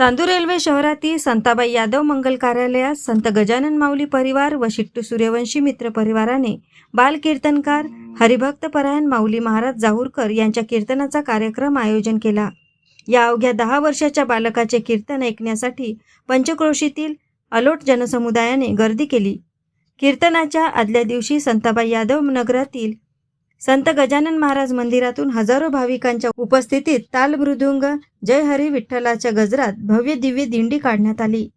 Chandur railway शहरातील संताबाई यादव मंगल कार्यालयात संत गजानन माऊली परिवार व शिट्टू सूर्यवंशी मित्र परिवाराने बाल कीर्तनकार हरिभक्त परायण माऊली महाराज जाहूरकर यांच्या कीर्तनाचा कार्यक्रम आयोजन केला. या अवघ्या दहा वर्षाच्या बालकाचे कीर्तन ऐकण्यासाठी पंचक्रोशीतील अलोट जनसमुदायाने गर्दी केली. कीर्तनाच्या आदल्या दिवशी संताबाई यादव नगरातील संत गजानन महाराज मंदिरातून हजारो भाविकांच्या उपस्थितीत ताल मृदुंग जय हरी विठ्ठलाच्या गजरात भव्य दिव्य दिंडी काढण्यात आली.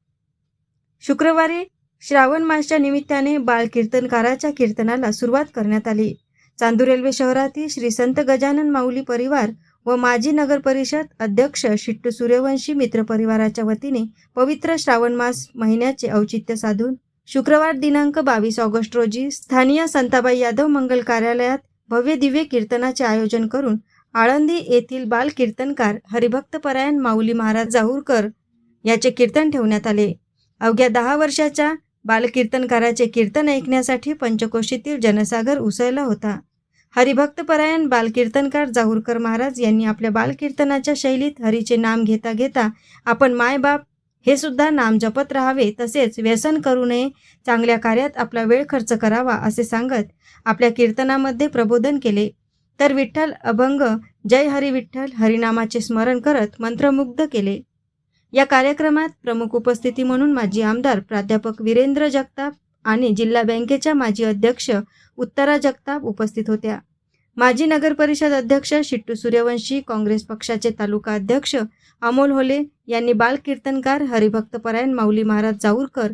शुक्रवारी श्रावण मासच्या निमित्ताने बाळ कीर्तनकाराच्या कीर्तनाला सुरुवात करण्यात आली. चांदूर रेल्वे शहरातील श्री संत गजानन माऊली परिवार व माजी नगर परिषद अध्यक्ष शिट्टू सूर्यवंशी मित्र परिवाराच्या वतीने पवित्र श्रावण मास महिन्याचे औचित्य साधून शुक्रवार दिनांक बावीस ऑगस्ट रोजी स्थानीय संताबाई यादव मंगल कार्यालयात भव्य दिव्य कीर्तनाचे आयोजन करून आळंदी येथील बाल कीर्तनकार हरिभक्तपरायण माऊली महाराज जाहूरकर याचे कीर्तन ठेवण्यात आले. अवघ्या दहा वर्षाच्या बालकीर्तनकाराचे कीर्तन ऐकण्यासाठी पंचकोशीतील जनसागर उसळला होता. हरिभक्तपरायण बालकीर्तनकार जाहूरकर महाराज यांनी आपल्या बालकीर्तनाच्या शैलीत हरीचे नाम घेता घेता आपण मायबाप हे सुद्धा नाम जपत राहावे तसेच व्यसन करू नये. चांगल्या कार्यात आपला वेळ खर्च करावा असे सांगत आपल्या कीर्तनामध्ये प्रबोधन केले. तर विठ्ठल अभंग जय हरी विठ्ठल हरिनामाचे स्मरण करत मंत्रमुग्ध केले. या कार्यक्रमात प्रमुख उपस्थिती म्हणून माजी आमदार प्राध्यापक वीरेंद्र जगताप आणि जिल्हा बँकेच्या माजी अध्यक्ष उत्तरा जगताप उपस्थित होत्या. माजी नगर परिषद अध्यक्ष शिट्टू सूर्यवंशी काँग्रेस पक्षाचे तालुका अध्यक्ष अमोल होले यांनी बाल कीर्तनकार हरिभक्तपरायण माऊली महाराज जाऊरकर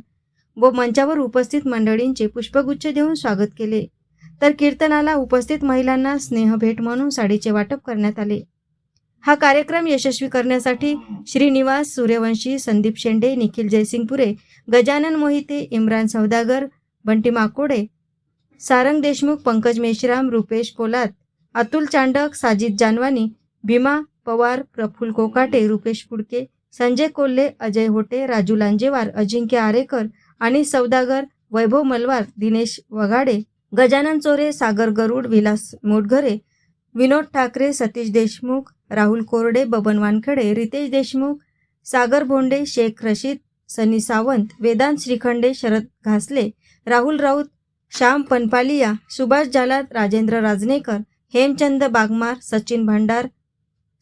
व मंचावर उपस्थित मंडळींचे पुष्पगुच्छ देऊन स्वागत केले. तर कीर्तनाला उपस्थित महिलांना स्नेहभेट म्हणून साडीचे वाटप करण्यात आले. हा कार्यक्रम यशस्वी करण्यासाठी श्रीनिवास सूर्यवंशी संदीप शेंडे निखिल जयसिंगपुरे गजानन मोहिते इम्रान सौदागर बंटी माकोडे सारंग देशमुख पंकज मेश्राम रुपेश पोलाद अतुल चांडक साजिद जानवानी भीमा पवार प्रफुल कोकाटे रुपेश फुडके संजय कोल्हे अजय होटे राजू लांजेवार अजिंक्य आरेकर आणि सौदागर वैभव मलवार दिनेश वघाडे गजानन चोरे सागर गरुड विलास मोटघरे विनोद ठाकरे सतीश देशमुख राहुल कोरडे बबन वानखडे रितेश देशमुख सागर भोंडे शेख रशीद सनी सावंत वेदांत श्रीखंडे शरद घासले राहुल राऊत श्याम पनपालिया सुभाष जालाद राजेंद्र राजनेकर हेमचंद बागमार सचिन भांडार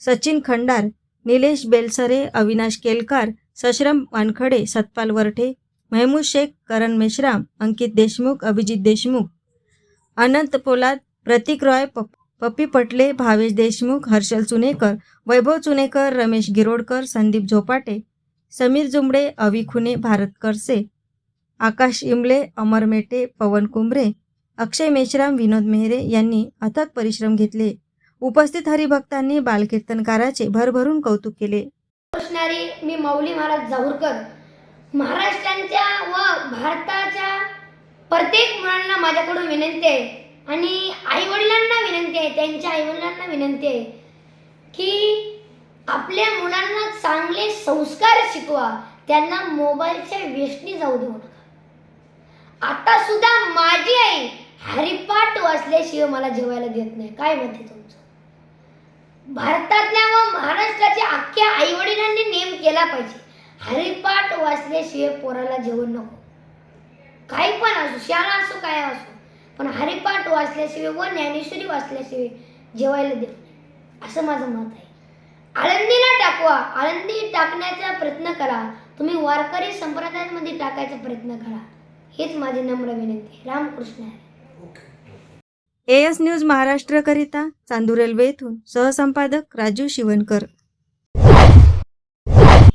सचिन खंडार निलेश बेलसरे अविनाश केलकार सश्रम वानखडे सतपाल वरठे महमूद शेख करण मेश्राम अंकित देशमुख अभिजित देशमुख अनंत पोलाद प्रतीक रॉय पप पप्पी पटले भावेश देशमुख हर्षल चुनेकर वैभव चुनेकर रमेश गिरोडकर संदीप झोपाटे समीर जुंबडे अवी खुने भारत करसे आकाश इमले अमर मेटे पवन कुंभरे अक्षय मेश्राम विनोद मेहरे यांनी अथक परिश्रम घेतले. उपस्थित हरिभक्तांनी बालकीर्तनकाराचे भरभरून कौतुक केले. असणारी मी माऊली महाराज जाहूरकर महाराष्ट्रांच्या व भारताच्या प्रत्येक मुलांना माझ्याकडून विनंती आहे आणि आईवडिलांना विनंती आहे त्यांच्या आईवडिलांना विनंती आहे की आपल्या मुलांना चांगले संस्कार शिकवा त्यांना मोबाईलच्या व्यसनी जाऊ देऊ नका. आता सुद्धा माझी आई हरिपाठ वाचल्याशिवाय मला जेवायला देत नाही. काय म्हणते तुमचं? भारतातल्या व महाराष्ट्राच्या अख्ख्या आईवडिलांनी नेम केला पाहिजे. हरिपाठ वाचल्याशिवाय पोराला जेवण नको. काही पण असो शाळा असो काय असो पण हरिपाठ वाचल्याशिवाय व ज्ञानेश्वरी वाचल्याशिवाय जेवायला देत असं माझं मत आहे. आळंदीला टाकवा. आळंदी टाकण्याचा प्रयत्न करा. तुम्ही वारकरी संप्रदायामध्ये टाकायचा प्रयत्न करा. हीच माझी नम्र विनंती रामकृष्ण हरी. एएस न्यूज महाराष्ट्रकरिता चांदूर रेल्वे येथून सहसंपादक राजू शिवणकर